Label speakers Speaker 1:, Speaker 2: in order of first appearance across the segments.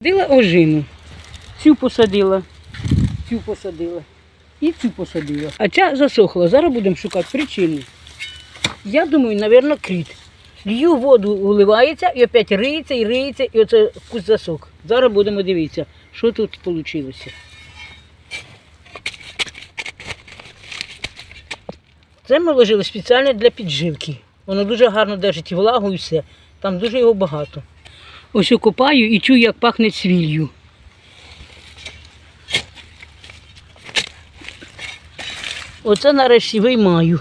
Speaker 1: Посадила ожину. Цю посадила, цю посадила і цю посадила. А ця засохла. Зараз будемо шукати причину. Я думаю, мабуть, кріт. Лью воду вливається і опять риється і риється, і оце кусь засох. Зараз будемо дивитися, що тут вийшло. Це ми вложили спеціально для підживки. Воно дуже гарно держить і влагу і все. Там дуже його багато. Ось копаю і чую, як пахне цвіллю. Оце нарешті виймаю.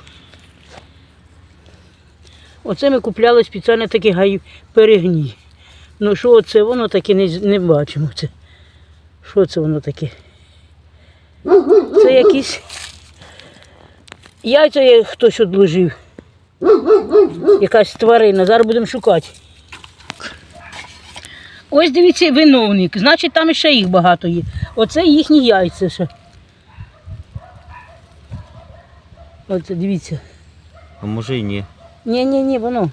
Speaker 1: Оце ми купляли спеціально такий гай перегній. Ну що це воно таке не, не бачимо. Це. Що це воно таке? Це якісь яйця хтось одложив. Якась тварина. Зараз будемо шукати. Ось дивіться, виновник. Значить, там ще їх багато є. Оце їхні яйця ще. Оце дивіться.
Speaker 2: А може і ні.
Speaker 1: Ні, ні, ні, воно.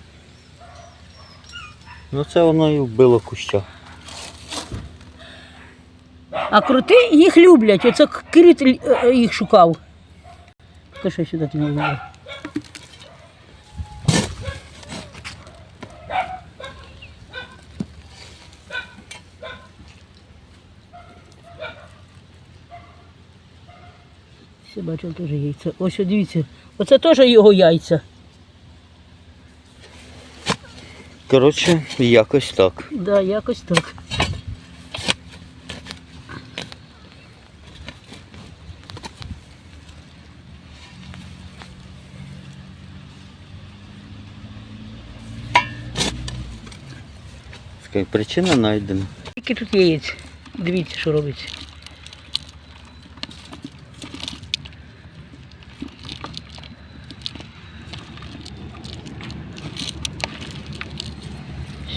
Speaker 2: Ну це воно і вбило куща.
Speaker 1: А крути їх люблять. Оце крит е, е, їх шукав. Що сюди ти не Все бачу, теж яйця. Ось дивіться. Оце теж його яйця.
Speaker 2: Коротше, якось так.
Speaker 1: Да, якось так.
Speaker 2: Скажи, Причина знайдена.
Speaker 1: Скільки тут яєць? Дивіться, що робиться.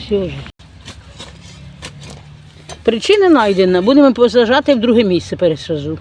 Speaker 1: Все вже. Причина знайдена. Будемо посажати в друге місце пересажу.